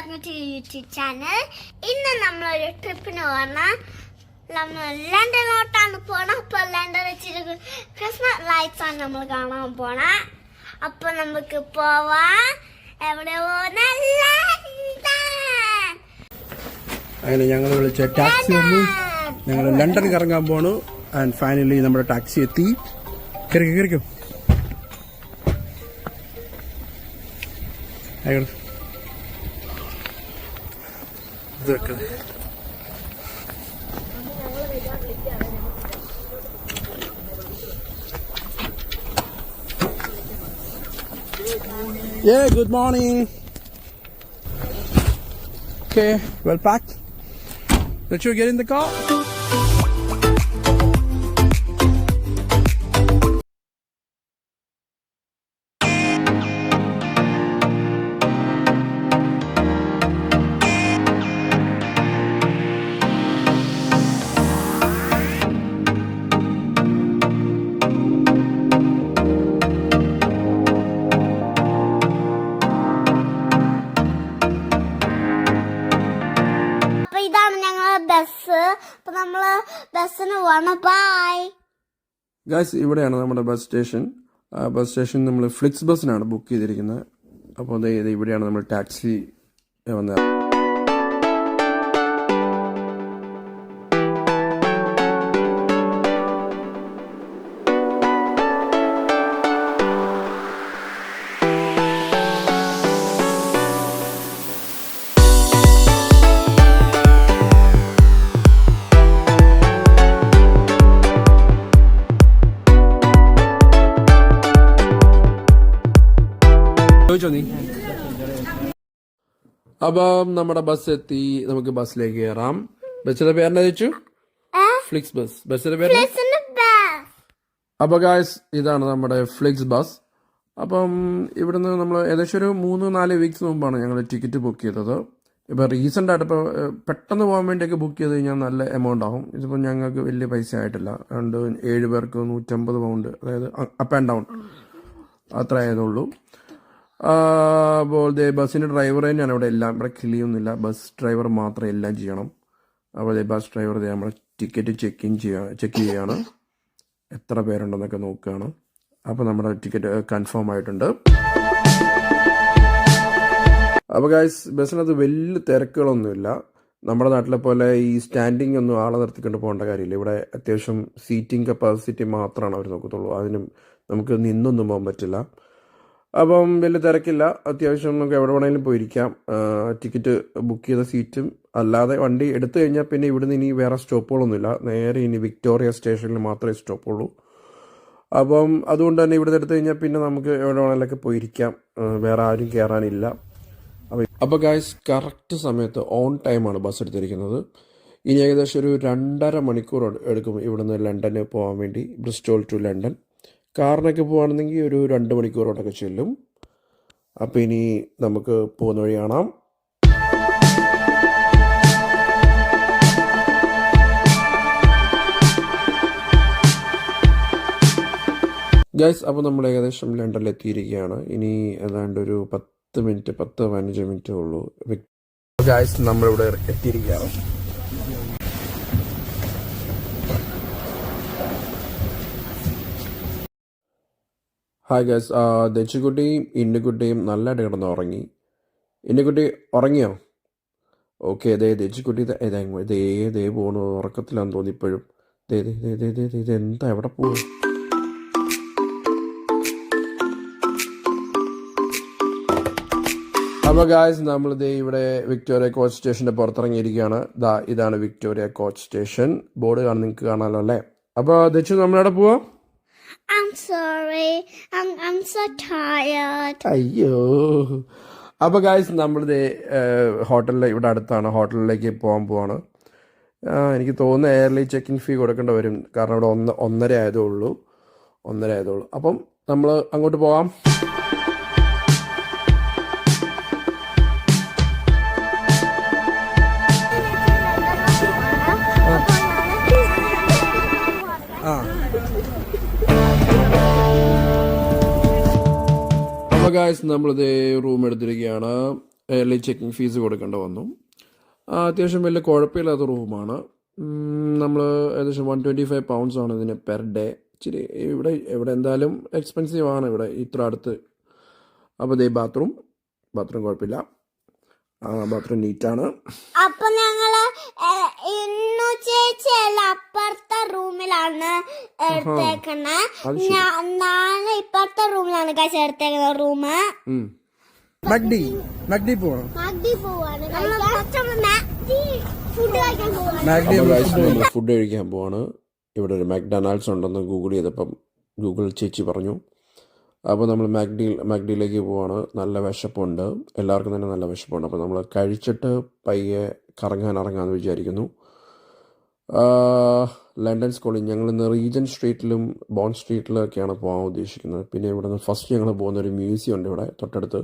Welcome to YouTube channel ഇന്ന് നമ്മളൊരു ട്രിപ്പിന് പോകണം നമ്മൾ ലണ്ടനോട്ടാണ് പോണത് അപ്പൊ ലണ്ടൻ വെച്ചിട്ട് ക്രിസ്മസ് ലൈറ്റ്സ് ആണ് നമ്മൾ കാണാൻ പോണ. അപ്പൊ നമുക്ക് പോവാം. എവിടെ പോകുന്ന അങ്ങനെ ഞങ്ങൾ വിളിച്ച ടാക്സി വന്നു. ഞങ്ങൾ ലണ്ടൻ കറങ്ങാൻ പോണു. ആൻഡ് ഫൈനലി നമ്മുടെ ടാക്സി എത്തി. കയറിക്കും കയറിക്കും ആയിക്കോട്ടെ. ഇത് വെക്ക്. Yeah, good morning. Okay, well packed. Let you get in the car. Bus അപ്പൊ നമ്മൾ ബസ്സിന് പോവാണ്. ബൈ ഗായ്സ് ഇവിടെയാണ് നമ്മുടെ ബസ് സ്റ്റേഷൻ ബസ് സ്റ്റേഷൻ നമ്മൾ ഫ്ലിക്സ് ബസ്സിനാണ് ബുക്ക് ചെയ്തിരിക്കുന്നത്. അപ്പോൾ ഇവിടെയാണ് നമ്മൾ ടാക്സി വന്നത്. ചോദിച്ചോ നീ അപ്പം നമ്മുടെ ബസ് എത്തി. നമുക്ക് ബസ്സിലേക്ക് കയറാം ബസ്സിന്റെ പേരെന്നാ ചോദിച്ചു ഫ്ലിക്സ് ബസ് ബസ്സിന്റെ പേര് അപ്പൊ ഗായ്സ് ഇതാണ് നമ്മുടെ ഫ്ലിക്സ് ബസ് അപ്പം ഇവിടുന്ന് നമ്മൾ ഏകദേശം ഒരു മൂന്ന് നാല് വീക്സ് മുമ്പാണ് ഞങ്ങൾ ടിക്കറ്റ് ബുക്ക് ചെയ്തത്. ഇപ്പൊ റീസെന്റ് ആയിട്ട് ഇപ്പോൾ പെട്ടെന്ന് പോകാൻ വേണ്ടിയൊക്കെ ബുക്ക് ചെയ്ത് കഴിഞ്ഞാൽ നല്ല എമൗണ്ട് ആവും. ഇതിപ്പോൾ ഞങ്ങൾക്ക് വലിയ പൈസ ആയിട്ടില്ല. രണ്ട് ഏഴ് പേർക്ക് നൂറ്റമ്പത് പൗണ്ട് അതായത് അപ്പ് ആൻഡ് ഡൗൺ അത്ര ആയതുള്ളൂ. അപ്പോൾ ദേ ബസ്സിന്റെ ഡ്രൈവർ തന്നെയാണ് ഇവിടെ എല്ലാം. ഇവിടെ കിളിയൊന്നുമില്ല ബസ് ഡ്രൈവർ മാത്രം എല്ലാം ചെയ്യണം. അപ്പോൾ ബസ് ഡ്രൈവർ നമ്മുടെ ടിക്കറ്റ് ചെക്ക് ഇൻ ചെയ്യാ ചെക്ക് ചെയ്യാണ്. എത്ര പേരുണ്ടെന്നൊക്കെ നോക്കുകയാണ് അപ്പോൾ നമ്മുടെ ടിക്കറ്റ് കൺഫേം ആയിട്ടുണ്ട്. അപ്പോൾ ഗായ്സ് ബസ്സിനകത്ത് വലിയ തിരക്കുകളൊന്നുമില്ല. നമ്മുടെ നാട്ടിലെ പോലെ ഈ സ്റ്റാൻഡിങ് ഒന്നും ആളെ നിർത്തിക്കൊണ്ട് പോകേണ്ട കാര്യമില്ല. ഇവിടെ അത്യാവശ്യം സീറ്റിംഗ് കപ്പാസിറ്റി മാത്രമാണ് അവർ നോക്കത്തുള്ളൂ. അതിനും നമുക്ക് നിന്നൊന്നും പോകാൻ പറ്റില്ല. അപ്പം വലിയ തിരക്കില്ല. അത്യാവശ്യം നമുക്ക് എവിടെ വേണമെങ്കിലും പോയിരിക്കാം. ടിക്കറ്റ് ബുക്ക് ചെയ്ത സീറ്റും അല്ലാതെ വണ്ടി എടുത്തു കഴിഞ്ഞാൽ പിന്നെ ഇവിടുന്ന് ഇനി വേറെ സ്റ്റോപ്പുകളൊന്നുമില്ല. നേരെ ഇനി വിക്ടോറിയ സ്റ്റേഷനിൽ മാത്രമേ സ്റ്റോപ്പുള്ളൂ. അപ്പം അതുകൊണ്ട് തന്നെ ഇവിടുന്ന് എടുത്തു കഴിഞ്ഞാൽ പിന്നെ നമുക്ക് എവിടെ വേണമെങ്കിലൊക്കെ പോയിരിക്കാം. വേറെ ആരും കയറാനില്ല അപ്പം അപ്പോൾ ഗായ്സ് കറക്റ്റ് സമയത്ത് ഓൺ ടൈമാണ് ബസ് എടുത്തിരിക്കുന്നത്. ഇനി ഏകദേശം ഒരു രണ്ടര മണിക്കൂർ എടുക്കും ഇവിടുന്ന് ലണ്ടന് പോകാൻ വേണ്ടി. ബ്രിസ്റ്റോൾ ടു ലണ്ടൻ കാറിനൊക്കെ പോകുകയാണെന്നെങ്കിൽ ഒരു രണ്ട് മണിക്കൂറോടൊക്കെ ചെല്ലും. അപ്പോൾ ഇനി നമുക്ക് പോകുന്ന വഴി കാണാം. ഗൈസ് അപ്പോൾ നമ്മൾ ഏകദേശം ലണ്ടനിൽ എത്തിയിരിക്കുകയാണ് ഇനി ഏതാണ്ട് ഒരു പത്ത് മിനിറ്റ് പത്ത് പതിനഞ്ച് മിനിറ്റേ ഉള്ളൂ. ഗൈസ് നമ്മളിവിടെ എത്തിയിരിക്കുകയാണ്. ഹായ് ഗസ് ദച്ചുകുട്ടിയും ഇന്നുകുട്ടിയും നല്ലതായിട്ട് കിടന്ന് ഉറങ്ങി. ഇന്നുകുട്ടി ഉറങ്ങിയോ? ഓക്കെ ദേ ദച്ചുകുട്ടി ദേ ദേ പോണു ഉറക്കത്തിലാന്ന് തോന്നി ഇപ്പോഴും ദേ ദേ ദേ ദേ ദേ ഇത് എന്താ എവിടെ പോകും അപ്പോൾ ഗായ്സ് ദേ ഇവിടെ വിക്ടോറിയ കോച്ച് സ്റ്റേഷന്റെ പുറത്തിറങ്ങിയിരിക്കുകയാണ്. ദാ ഇതാണ് വിക്ടോറിയ കോച്ച് സ്റ്റേഷൻ ബോർഡ് കാണാൻ നിങ്ങൾക്ക് കാണാമല്ലോ അല്ലേ? അപ്പോൾ ദച്ചു നമ്മളവിടെ പോവാ? I'm sorry. I'm I'm so tired. അയ്യോ. അപ്പോൾ ഗായ്സ് നമ്മളിത് ഹോട്ടലിൽ ഇവിടെ അടുത്താണ് ഹോട്ടലിലേക്ക് പോകാൻ പോവാണ്. എനിക്ക് തോന്നുന്നു എയർലി ചെക്കിംഗ് ഫീ കൊടുക്കേണ്ടി വരും. കാരണം ഇവിടെ ഒന്ന് ഒന്നര ആയതേ ഉള്ളൂ. ഒന്നര ആയതേ ഉള്ളൂ. അപ്പം നമ്മൾ അങ്ങോട്ട് പോകാം അപ്പോൾ ഗായ്സ് നമ്മളിത് റൂം എടുത്തിരിക്കുകയാണ്. എയർലി ചെക്കിംഗ് ഫീസ് കൊടുക്കേണ്ട വന്നു. അത്യാവശ്യം വലിയ കുഴപ്പമില്ലാത്ത റൂമാണ് നമ്മൾ ഏകദേശം വൺ ട്വന്റി ഫൈവ് പൗണ്ട്സ് ആണ് ഇതിന് പെർ ഡേ ഇച്ചിരി ഇവിടെ ഇവിടെ എന്തായാലും എക്സ്പെൻസീവ് ആണ് ഇവിടെ ഇത്ര അടുത്ത്. അപ്പോൾ ദേ ബാത്റൂം ബാത്റൂം കുഴപ്പമില്ല. ബാത്റൂം നീറ്റാണ് അപ്പൊ ഞങ്ങൾ ഇന്നു ചേച്ചിയല്ല അപ്പുറത്തെ റൂമിലാണ് ശരി. നാളെ ഇപ്പുറത്തെ റൂമിലാണ് കാശ് എടുത്തേക്കുന്ന റൂം മഗ്ഡി മഗ്ഡി പോവാണ്. ഫുഡ് കഴിക്കാൻ പോവാണ്. ഫുഡ് കഴിക്കാൻ പോവാണ്. ഇവിടെ ഒരു മാക്ഡൊണാൾഡ്സ് ഉണ്ടെന്ന് ഗൂഗിൾ ചെയ്തപ്പം ഗൂഗിൾ ചേച്ചി പറഞ്ഞു. അപ്പോൾ നമ്മൾ മാഗ്ഡിൽ മാഗ്ഡിയിലേക്ക് പോവാണ്. നല്ല വിശപ്പുണ്ട്. എല്ലാവർക്കും തന്നെ നല്ല വിശപ്പുണ്ട്. അപ്പോൾ നമ്മൾ കഴിച്ചിട്ട് പയ്യെ കറങ്ങാൻ ഇറങ്ങാമെന്ന് വിചാരിക്കുന്നു. ലണ്ടൻ സ്കൂളിൽ ഞങ്ങൾ ഇന്ന് റീജൻ സ്ട്രീറ്റിലും ബോൺ സ്ട്രീറ്റിലൊക്കെയാണ് പോകാൻ ഉദ്ദേശിക്കുന്നത്. പിന്നെ ഇവിടെ നിന്ന് ഫസ്റ്റ് ഞങ്ങൾ പോകുന്ന ഒരു മ്യൂസിയം ഉണ്ട് ഇവിടെ തൊട്ടടുത്ത്.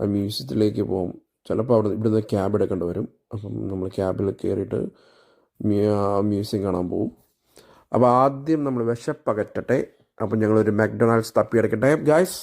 ആ മ്യൂസിയത്തിലേക്ക് പോകും. ചിലപ്പോൾ അവിടെ ഇവിടുന്ന് ക്യാബ് എടുക്കേണ്ടി വരും. അപ്പം നമ്മൾ ക്യാബിൽ കയറിയിട്ട് മ്യൂസിയം കാണാൻ പോകും അപ്പോൾ ആദ്യം നമ്മൾ വിശപ്പകറ്റട്ടെ. അപ്പം ഞങ്ങളൊരു മക്ഡൊണാൾഡ്സ് തപ്പിയെടുക്കട്ടെ ഗായ്സ്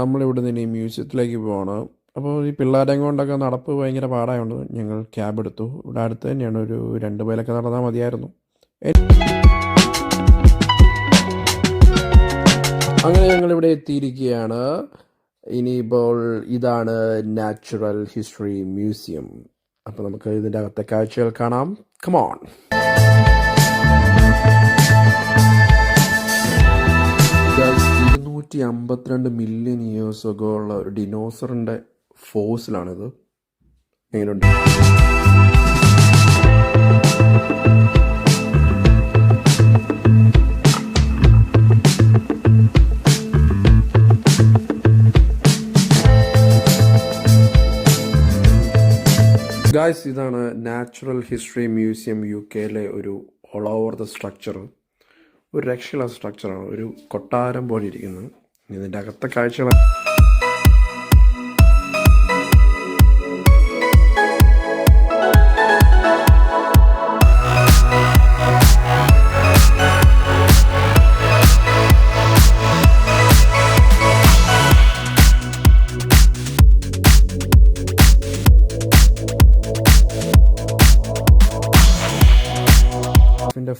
നമ്മളിവിടെ നിന്ന് ഈ മ്യൂസിയത്തിലേക്ക് പോവാണ് അപ്പോൾ ഈ പിള്ളേരെ കൊണ്ടൊക്കെ നടപ്പ് ഭയങ്കര പാടായതുകൊണ്ട് ഞങ്ങൾ ക്യാബ് എടുത്തു. ഇവിടെ അടുത്ത് തന്നെയാണ് ഒരു രണ്ട് പേരൊക്കെ നടന്നാൽ മതിയായിരുന്നു. അങ്ങനെ ഞങ്ങൾ ഇവിടെ എത്തിയിരിക്കുകയാണ്. ഇനിയിപ്പോൾ ഇതാണ് നാച്ചുറൽ ഹിസ്റ്ററി മ്യൂസിയം. അപ്പോൾ നമുക്ക് ഇതിന്റെ അകത്തെ കാഴ്ചകൾ കാണാം. കമോൺ ഇരുന്നൂറ്റി അമ്പത്തിരണ്ട് മില്യൺ ഇയേഴ്സ് ഒക്കെ ഉള്ള ഒരു ഡിനോസറിന്റെ ഫോസിലാണിത്. എങ്ങനെയുണ്ട്? ഗായ്സ് ഇതാണ് നാച്ചുറൽ ഹിസ്റ്ററി മ്യൂസിയം യു കെയിലെ ഒരു ഓൾ ഓവർ ദ സ്ട്രക്ചർ ഒരു രക്ഷയുള്ള സ്ട്രക്ചറാണ് ഒരു കൊട്ടാരം പോലെ ഇരിക്കുന്നത്. ഇതിന്റെ അകത്തെ കാഴ്ചകൾ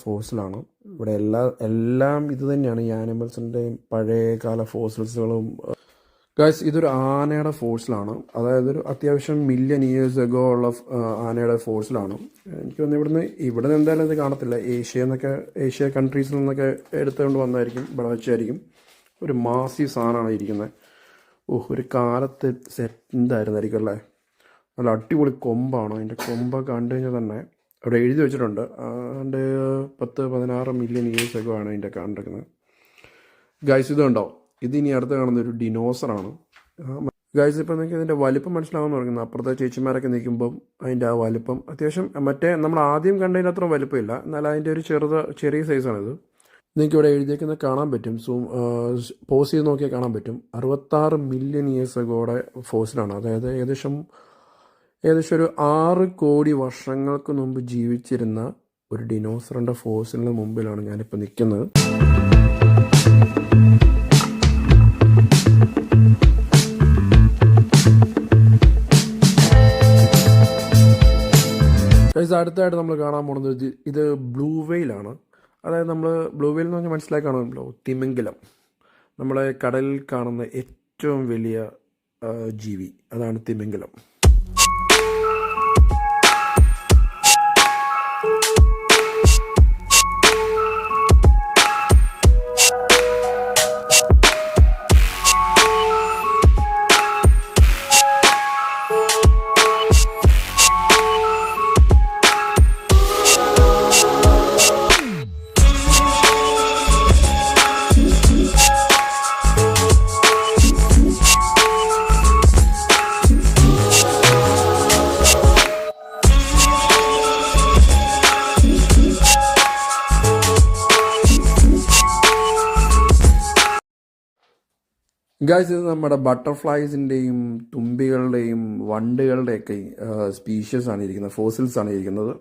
ഫോഴ്സിലാണ് ഇവിടെ എല്ലാ എല്ലാം ഇത് തന്നെയാണ് ഈ ആനിമൽസിന്റെയും പഴയകാല ഫോസിൽസുകളും ഗൈസ് ഇതൊരു ആനയുടെ ഫോഴ്സിലാണ് അതായത് ഒരു അത്യാവശ്യം മില്യൺ ഇയേഴ്സ് എഗോ ഉള്ള ആനയുടെ ഫോഴ്സിലാണ് എനിക്ക് തോന്നുന്നു ഇവിടുന്ന് ഇവിടെ നിന്ന് എന്തായാലും ഇത് കാണത്തില്ല. ഏഷ്യ എന്നൊക്കെ ഏഷ്യ കൺട്രീസിൽ നിന്നൊക്കെ എടുത്തുകൊണ്ട് വന്നായിരിക്കും ഇവിടെ വെച്ചായിരിക്കും. ഒരു മാസി സാധനമാണ് ഇരിക്കുന്നത് ഓഹ് ഒരു കാലത്ത് സെറ്റ് എന്തായിരുന്നായിരിക്കും അല്ലേ? നല്ല അടിപൊളി കൊമ്പാണ്. അതിന്റെ കൊമ്പ് കണ്ടു കഴിഞ്ഞാൽ തന്നെ അവിടെ എഴുതി വെച്ചിട്ടുണ്ട്. അതിന്റെ പത്ത് പതിനാറ് മില്യൺ ഇയേഴ്സ് ഒക്കെ ആണ് അതിന്റെ കണ്ടിരിക്കുന്നത് ഗൈസ് ഇത് ഉണ്ടോ ഇത് ഇനി അടുത്ത് കാണുന്ന ഒരു ഡിനോസറാണ് ഗൈസ് ഇപ്പം നിങ്ങൾക്ക് ഇതിന്റെ വലിപ്പം മനസ്സിലാവുമെന്ന് പറയുന്നത് അപ്പുറത്തെ ചേച്ചിമാരൊക്കെ നിൽക്കുമ്പം അതിന്റെ ആ വലിപ്പം അത്യാവശ്യം മറ്റേ നമ്മൾ ആദ്യം കണ്ടതിന് അത്ര വലിപ്പമില്ല. എന്നാൽ അതിന്റെ ഒരു ചെറുത ചെറിയ സൈസാണിത് നിങ്ങൾക്ക് ഇവിടെ എഴുതിയേക്കുന്നത് കാണാൻ പറ്റും. സൂം പോസ് ചെയ്ത് നോക്കിയാൽ കാണാൻ പറ്റും. അറുപത്താറ് മില്യൺ ഇയേഴ്സ് അഗോടെ ഫോസിലാണ് അതായത് ഏകദേശം ഏകദേശം ഒരു ആറ് കോടി വർഷങ്ങൾക്ക് മുമ്പ് ജീവിച്ചിരുന്ന ഒരു ഡിനോസറിന്റെ ഫോസിലിന് മുമ്പിലാണ് ഞാനിപ്പോൾ നിൽക്കുന്നത്. അടുത്തായിട്ട് നമ്മൾ കാണാൻ പോകുന്നത് ഇത് ബ്ലൂ വെയിലാണ് അതായത് നമ്മൾ ബ്ലൂ വെയിൽ എന്ന് പറഞ്ഞാൽ മനസ്സിലാക്കി കാണുമല്ലോ തിമിംഗലം. നമ്മളെ കടലിൽ കാണുന്ന ഏറ്റവും വലിയ ജീവി അതാണ് തിമിംഗലം. ഗായ്സ് ഇത് നമ്മുടെ ബട്ടർഫ്ലൈസിന്റെയും തുമ്പികളുടെയും വണ്ടുകളുടെയൊക്കെ സ്പീഷ്യസ് ആണ് ഇരിക്കുന്നത്. ഫോസിൽസ് ആണ് ഇരിക്കുന്നത്.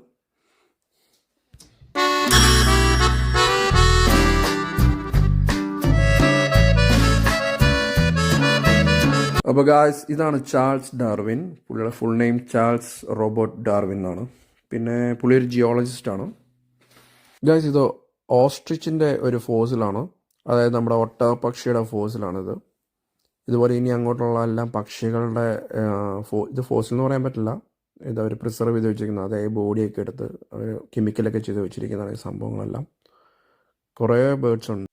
അപ്പോൾ ഗായ്സ് ഇതാണ് ചാൾസ് ഡാർവിൻ പുള്ളിയുടെ full name Charles Robert Darwin എന്നാണ് പിന്നെ പുള്ളി ഒരു ജിയോളജിസ്റ്റ് ആണ്. ഗായ്സ് ഇത് ഓസ്ട്രിച്ചിന്റെ ഒരു ഫോസിലാണ് അതായത് നമ്മുടെ ഒട്ട പക്ഷിയുടെ ഫോസിലാണിത് ഇതുപോലെ ഇനി അങ്ങോട്ടുള്ള എല്ലാം പക്ഷികളുടെ ഫോ- ഇത് ഫോസിൽ എന്ന് പറയാൻ പറ്റില്ല. ഇത് അവർ പ്രിസർവ് ചെയ്ത് വെച്ചിരിക്കുന്നത് അതായത് ബോഡിയൊക്കെ എടുത്ത് അവർ കെമിക്കലൊക്കെ ചെയ്ത് വെച്ചിരിക്കുന്നതാണ് ഈ സംഭവങ്ങളെല്ലാം. കുറേ ബേർഡ്സ് ഉണ്ട്.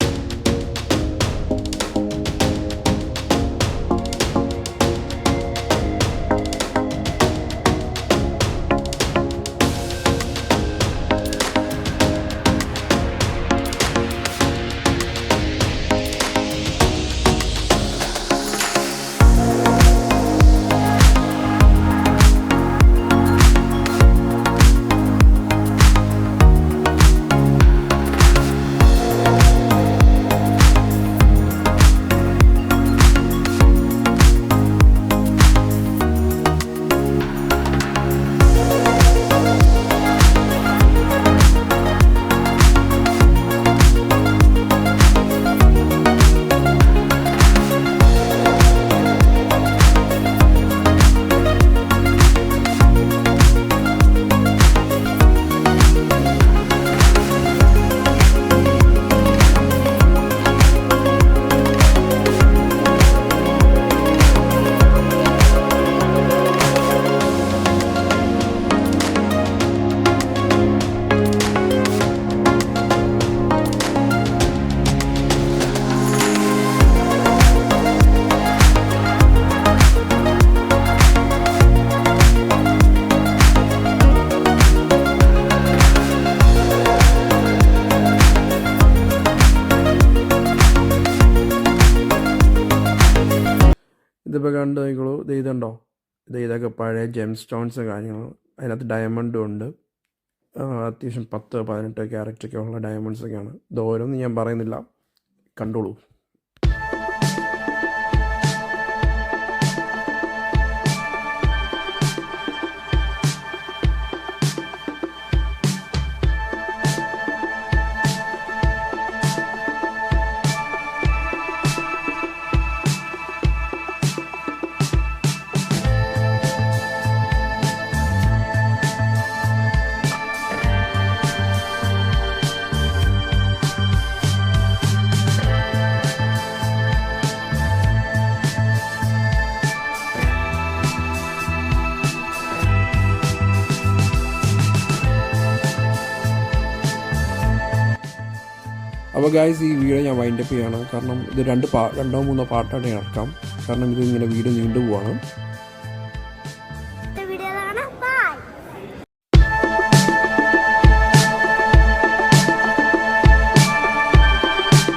ഇതിപ്പോൾ കണ്ടു നോക്കിക്കോളൂ. ഇത് ഇതുണ്ടോ? ഇത് ഇതൊക്കെ പഴയ ജെം സ്റ്റോൺസ് കാര്യങ്ങൾ അതിനകത്ത് ഡയമണ്ടും ഉണ്ട്. അത്യാവശ്യം പത്ത് പതിനെട്ട് ക്യാരറ്റൊക്കെ ഉള്ള ഡയമണ്ട്സൊക്കെയാണ് ഇത് ഓരോന്നും ഞാൻ പറയുന്നില്ല. കണ്ടോളൂ. അപ്പോൾ ഗായ്സ് ഈ വീഡിയോ ഞാൻ വൈൻഡപ്പ് ചെയ്യണം. കാരണം ഇത് രണ്ട് പാ രണ്ടോ മൂന്നോ പാർട്ടായിട്ട് ഇറക്കാം. കാരണം ഇത് ഇങ്ങനെ വീഡിയോ നീണ്ടു പോവാണ്